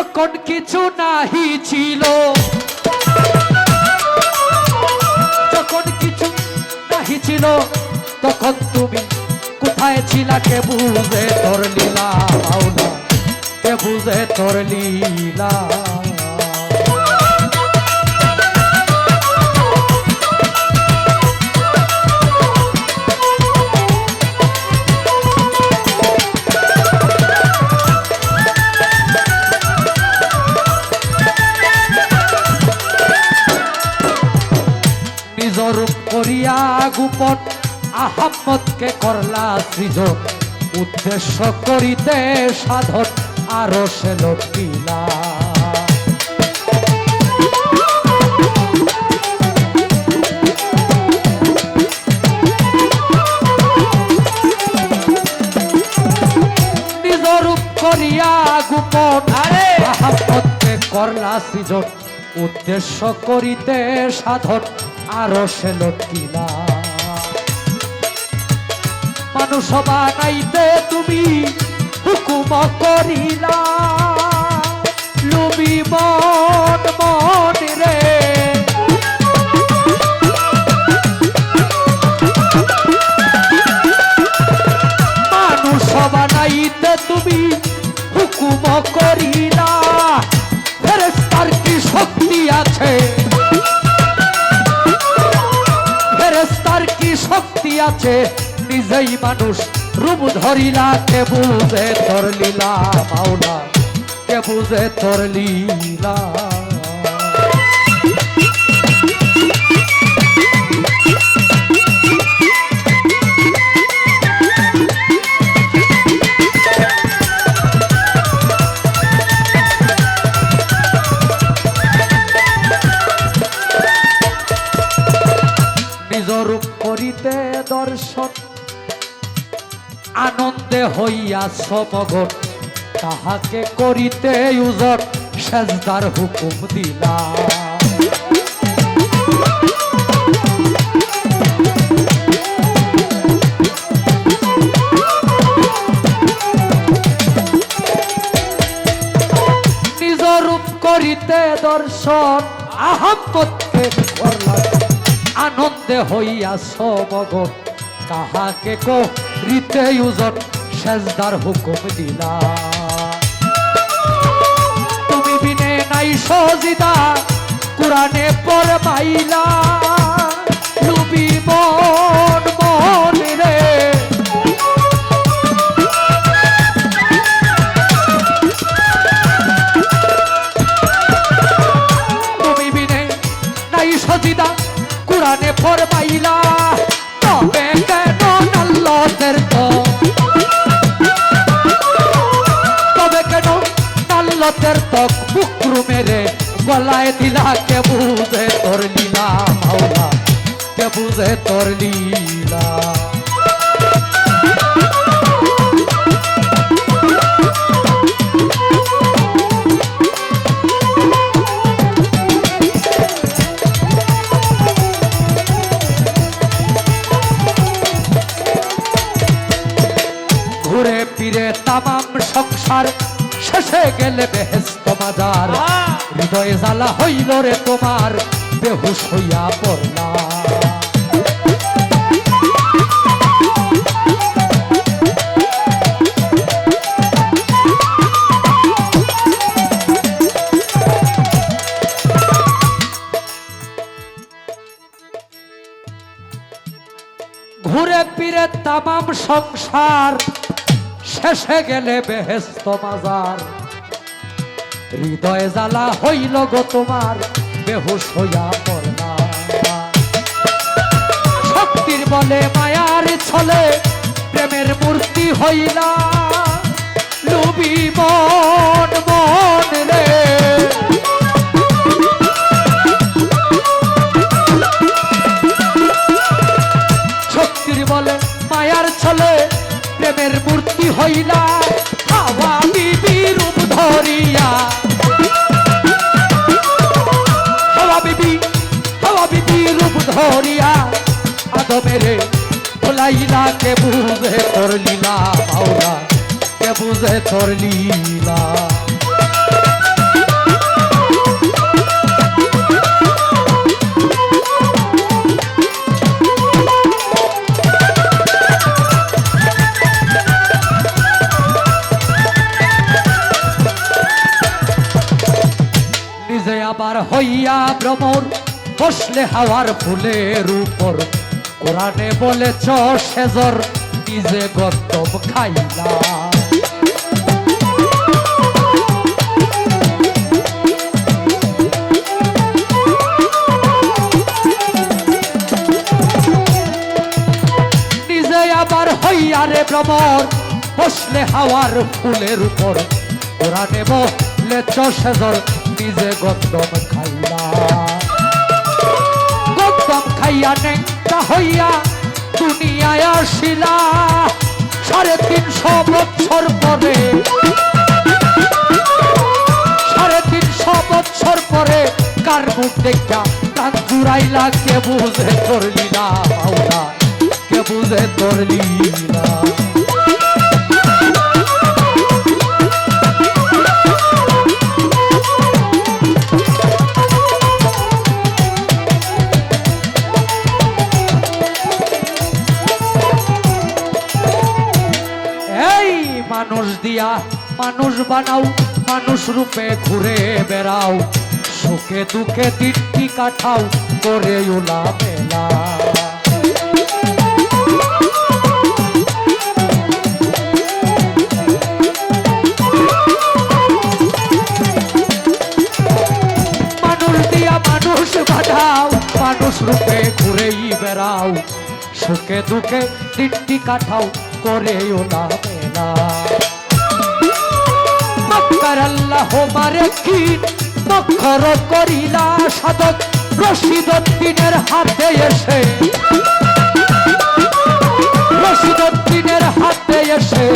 যখন কিছু নাহি ছিল। যখন কিছু নাহি ছিল, তখন তুমি কোথায় ছিলা কে বুঝে তোর লীলা কে বুঝে তোর লীলা করিয়া গোপন আহাম্মদকে করলা সৃজন উদ্দেশ্য করিতে সাধন আরও সে লটিলা করিয়া গোপন আহাম্মদকে করলা সৃজন উদ্দেশ্য করিতে সাধন আরও সে মানুষ বানাইতে তুমি হুকুম করিলা। লুবি মন মন রে। মানুষ তুমি আছে নিজেই মানুষ। রূপ ধরিলা কে বুঝে ধরলিলা লীলা মাওলা? কে বুঝে তোর সমগন তাহাকে করিতে উজন সেজদার হুকুম দিলা। করিতে দর্শন, আহম্মদকে করলাম আনন্দে হইয়া সমগন কাহাকে করিতে উজন সেজদার হুকুম দিলা। তুমি বিনে নাই সজিদা কোরআনে পর মাইলা লুবি মন দিলা কে বুঝে তোর লীলা, মাওলা? কে বুঝে তোর লীলা? ঘুরে ফিরে তামাম সংসার শেষে গেলে হৃদয়ে জ্বালা হইল রে তোমার বেহুশ হইয়া পড়লা। তামাম সংসার শেষে গেলে বেহেস্ত মাজার। হৃদয়ে জ্বালা হইল গো তোমার, বেহুশ হইয়া পড়লা। শক্তির বলে মায়ার ছলে প্রেমের মূর্তি হইলা। যে তোর লীলা। নিজে আবার হইয়া ভ্রমর, বসলে হাওয়ার ফুলের উপর। কোরআনে বলেছ সেজর নিজে গন্তব খাইলা। বসলে হাওয়ার ফুলের উপর। ওরা নেব লেচ নিজে গন্দম খাইলা। গন্দম খাইয়া নেংটা হইয়া দুনিয়ায় আসিলা। সাড়ে তিনশো বছর পরে, সাড়ে তিনশো বছর পরে কার মুখ দেখা প্রাণ জুড়াইলা, কে বুঝে তোর লীলা মাওলা কে বুঝে তোর লীলা মানুষ বানাও, মানুষ রূপে ঘুরে বেড়াও, সুখে দুঃখে দিনটি কাটাও করে উলা মেলা মানুষ রূপে ঘুরেই বেড়াও, সুখে দুঃখে দিনটি কাটাও করে ওলা মেলা মক্কার আল্লাহ মারে কি করিলা সাধক রশিদুদ্দিনের হাতে এসে। রশিদুদ্দিনের হাতে এসে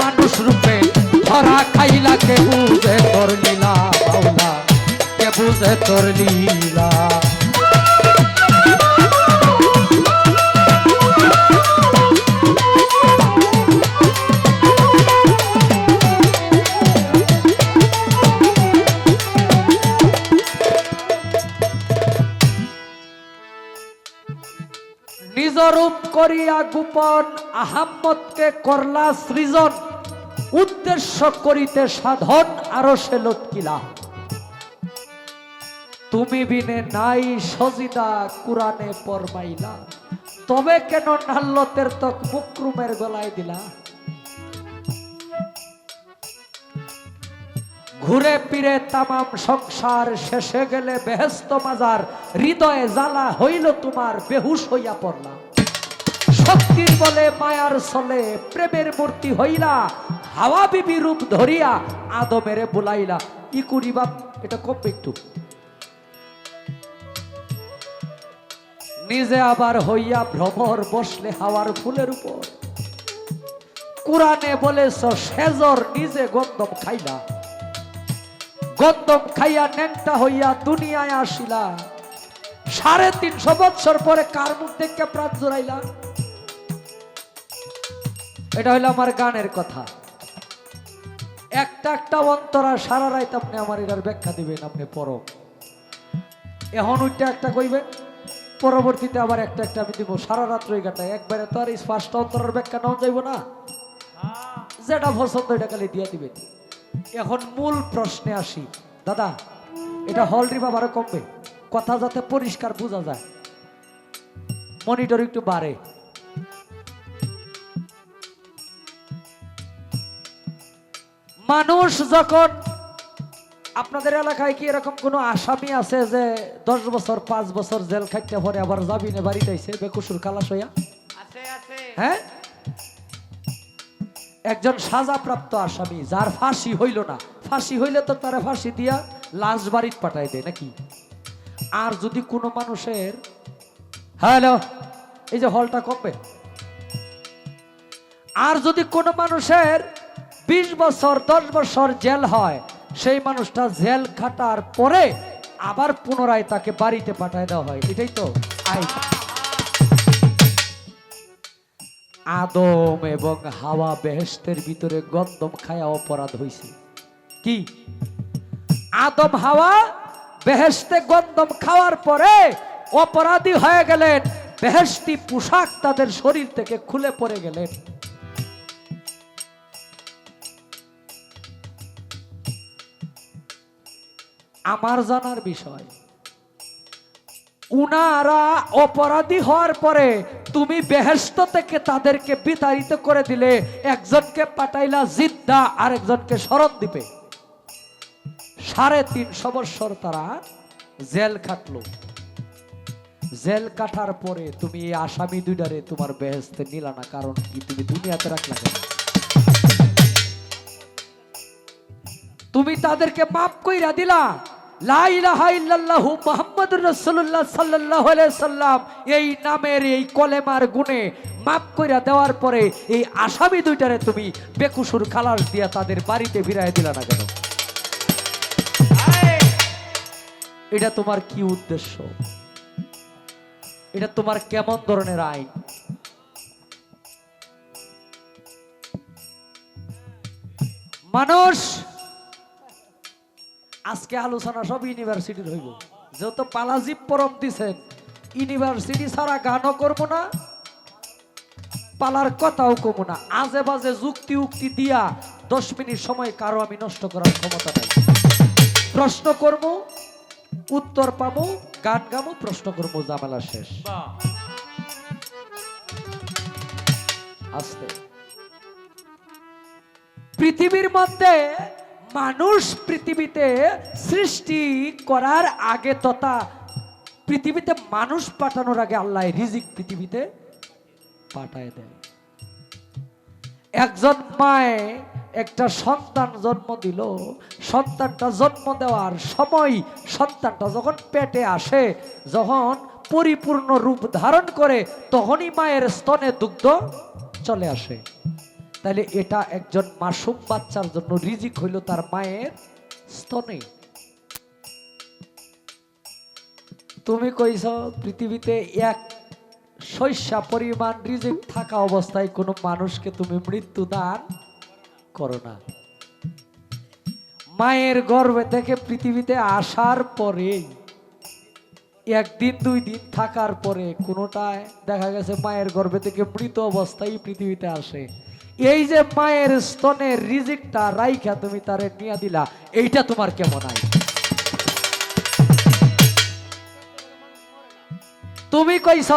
মানুষ রূপে ধরা খাইলা কে বুঝে তোর লীলা কে বুঝে তোর লীলা। নিজরূপ করিয়া গোপন আহাম্মদকে করলা সৃজন। উদ্দেশ্য করিতে সাধন আরও সে লটকিলা। তুমি বিনে নাই সজিদা কুরানে পরমাইলা। তবে কেন নাল্লতের তক মুকরুমের গলায় দিলা? ঘুরে ফিরে তামাম সংসার শেষে গেলে বেহেস্ত মাজার হৃদয়ে জ্বালা হইল তোমার বেহুশ হইয়া পড়লা। শক্তির বলে মায়ার চলে প্রেমের মূর্তি হইলা, হাওয়া বিবি রূপ ধরিয়া আদমেরে বুলাইলা। ই করিবা এটা কমবে একটু। নিজে আবার হইয়া ভ্রমর বসলে হাওয়ার ফুলের উপর। কোরআনে বলেছ, সেজর নিজে গন্দম খাইলা। গন্দম খাইয়া ন্যাংটা হইয়া দুনিয়ায় আসিলা। সাড়ে তিনশো বৎসর পরে কার মুখ দেখে প্রাণ জোড়াইলা? এটা হইল আমার গানের কথা। একটা একটা অন্তরা সারা রাত আপনি আমার এটার ব্যাখ্যা দিবেন, আপনি পর এখন ওইটা একটা কইবেন, পরবর্তীতে আবার একটা একটা আমি দিব। সারা রাত্র এই গাটায় একবারে তো আর এই ফার্স্ট অন্তরের ব্যাখ্যা নাও যাইব না। যেটা পছন্দ এটা খালি দিয়ে দিবেন। এখন মূল প্রশ্নে আসি। দাদা, এটা হল রিভাব আরও কমবে। কথা যাতে পরিষ্কার বোঝা যায়। মনিটর একটু বাড়ে। মানুষ যখন আপনাদের এলাকায় কি এরকম কোনো আসামি আছে যে দশ বছর পাঁচ বছর জেল খাইতে পরে আবার জামিনে বাড়িতে আইছে বেকুসুর কালাস হইয়া? আছে আছে। হ্যাঁ? একজন সাজাপ্রাপ্ত আসামি যার ফাঁসি হইল না। ফাঁসি হইলে তো তারা ফাঁসি দিয়া লাশ বাড়িতে পাঠাই দেয় নাকি? আর যদি কোনো মানুষের হ্যালো এই যে হলটা কমবে। আর যদি কোনো মানুষের বিশ বছর, দশ বছর জেল হয়, সেই মানুষটা জেল খাটার পরে আবার পুনরায় তাকে বাড়িতে পাঠায় দেওয়া হয়। এটাই তো আদম এবং হাওয়া বেহেস্তের ভিতরে গন্দম খায়া অপরাধ হয়েছে কি? আদম, হাওয়া বেহেস্তে গন্দম খাওয়ার পরে অপরাধী হয়ে গেলেন। বেহেস্তি পোশাক তাদের শরীর থেকে খুলে পড়ে গেলেন। আমার জানার বিষয়। উনারা অপরাধী হওয়ার পরে তুমি বেহেস্ত থেকে তাদেরকে বিতাড়িত করে দিলে, একজনকে পাঠাইলা জিদ্দা আর একজনকে শরৎ দিবে সাড়ে তিনশো বৎসর তারা জেল খাটলো। জেল কাটার পরে তুমি এই আসামি দুইটারে তোমার বেহেস্তে নিলা না, কারণ কি তুমি দুনিয়াতে রাখলা কেন? তুমি তাদেরকে মাফ কইরা দিলা লা ইলাহা ইল্লাল্লাহু মুহাম্মাদুর রাসূলুল্লাহ সাল্লাল্লাহু আলাইহি সাল্লাম এই নামের এই কলেমার গুণে মাফ কইরা দেওয়ার পরে এই আসামি দুইটারে তুমি বেকুসুর খালাস দিয়া তাদের বাড়িতে ফিরাই দিলা না কেন? এটা তোমার কি উদ্দেশ্য? এটা তোমার কেমন ধরনের আইন? মানুষ আজকে আলোচনা সব ইউনিভার্সিটির হইব। যেহেতু পালাজিব পরম দিছেন, ইউনিভার্সিটি ছাড়া গানও করব না, পালার কথাও কমু না। আজে বাজে যুক্তি উক্তি দিয়া দশ মিনিট সময় কারও আমি নষ্ট করার ক্ষমতা নাই। প্রশ্ন করব উত্তর পাবো গান গামো, প্রশ্ন করব জামেলা শেষ। আস্তে। পৃথিবীর মধ্যে মানুষ পৃথিবীতে সৃষ্টি করার আগে তথা পৃথিবীতে মানুষ পাঠানোর আগে আল্লাহ রিজিক পৃথিবীতে পাঠায় দেয় একজন মায়ে একটা সন্তান জন্ম দিল, সন্তানটা জন্ম দেওয়ার সময় সন্তানটা যখন পেটে আসে, যখন পরিপূর্ণ রূপ ধারণ করে, তখনই মায়ের স্তনে দুগ্ধ চলে আসে। তাহলে এটা একজন মাসুম বাচ্চার জন্য রিজিক হইল তার মায়ের স্তনে। তুমি কইছ, পৃথিবীতে এক শস্যা পরিমাণ রিজিক থাকা অবস্থায় কোনো মানুষকে তুমি মৃত্যু দান করো না। মায়ের গর্ভে থেকে পৃথিবীতে আসার পরে, একদিন, দুই দিন থাকার পরে কোনোটায় দেখা গেছে মায়ের গর্ভে থেকে মৃত অবস্থায় পৃথিবীতে আসে। এই যে মায়ের স্তনের রিজিকটা রাইখা তুমি তারে নিয়ে দিলা, এইটা তোমার কেমন আই তুমি কইছ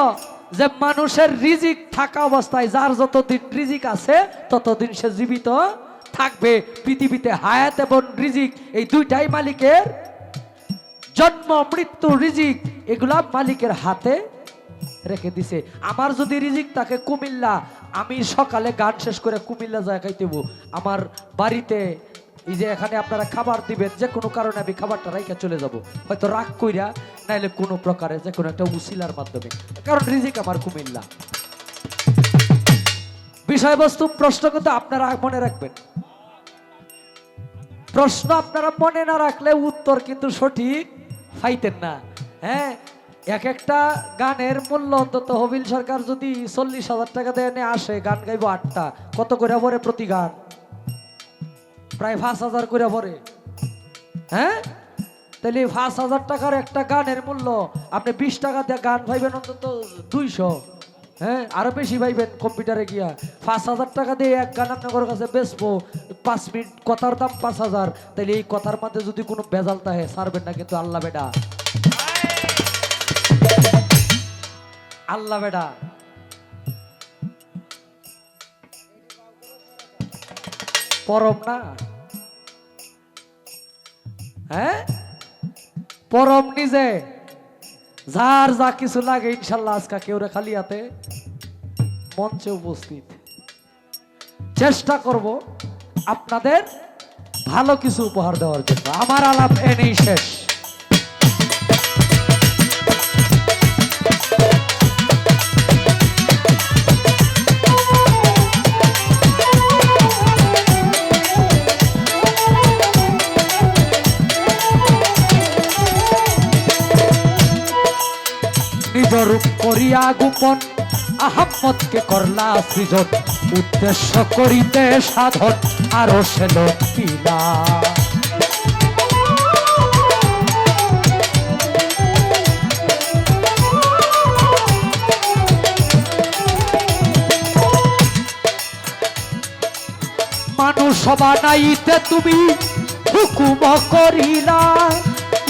যে মানুষের রিজিক থাকা অবস্থায় যার যতদিন রিজিক আছে, ততদিন সে জীবিত থাকবে। পৃথিবীতে হায়াত এবং রিজিক, এই দুইটাই মালিকের। জন্ম, মৃত্যু, রিজিক, এগুলা মালিকের হাতে রেখে দিছে। আমার যদি রিজিক তাকে কুমিল্লা আমি সকালে গান শেষ করে কুমিল্লা যায় খাইতেব। আমার বাড়িতে এই যে এখানে আপনারা খাবার দিবেন, যে কোনো কারণে আমি খাবারটা রাইখা চলে যাব। হয়তো রাগ কইরা, নাইলে কোনো প্রকারে যে কোনো একটা উসিলার মাধ্যমে। কারণ রিজিক আমার কুমিল্লা। বিষয়বস্তু, প্রশ্ন কিন্তু আপনারা মনে রাখবেন। প্রশ্ন আপনারা মনে না রাখলে উত্তর কিন্তু সঠিক পাইতেন না। হ্যাঁ? এক একটা গানের মূল্য অন্তত হবিল সরকার যদি চল্লিশ হাজার টাকা দিয়ে, এনে আসে, গান গাইবো আটটা। কত করে পরে প্রতি গান? প্রায় পাঁচ হাজার করে পরে হ্যাঁ? তাহলে পাঁচ হাজার টাকার একটা গানের মূল্য, আপনি বিশ টাকা দিয়ে গান পাইবেন অন্তত দুইশো। হ্যাঁ? আরও বেশি পাইবেন কম্পিউটারে গিয়া। পাঁচ হাজার টাকা দিয়ে এক গান আপনার কাছে বেচবো, পাঁচ মিনিট কথার দাম পাঁচ হাজার। তাহলে এই কথার মধ্যে যদি কোনো বেজাল থাকে সারবেন না কিন্তু, আল্লাহ বেটা। আল্লাহ বেটা। পরম না। হ্যাঁ? পরম নিজে। যার যা কিছু লাগে ইনশাল্লাহ আজকা কেউ রে খালি হাতে মঞ্চে উপস্থিত। চেষ্টা করব আপনাদের ভালো কিছু উপহার দেওয়ার জন্য। আমার আলাপ এনেই শেষ। করিয়া গোপন, আহাম্মদকে করলা সৃজন উদ্দেশ্য করিতে সাধন, আরও সে লক্ষ্মীলা মানুষ বানাইতে তুমি হুকুম করিলা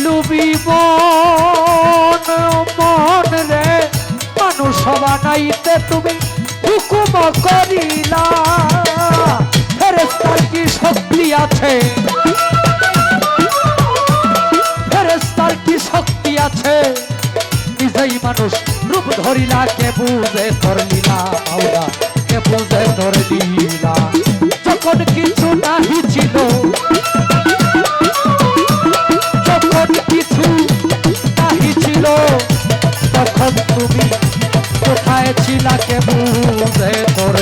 লুবি মন মন রে। মানুষ বানাইতে তুমি হুকুম করিলা। ফেরেস্তার কি শক্তি আছে? ফেরেস্তার কি শক্তি আছে? নিজেই মানুষ রূপ ধরিলা, কে বুঝে তোর লীলা মাওলা, কে বুঝে তোর যখন কিছু নাহি ছিল, যখন কিছু নাহি ছিল, তখন তুমি কোথায় ছিলা কে বুঝে তোর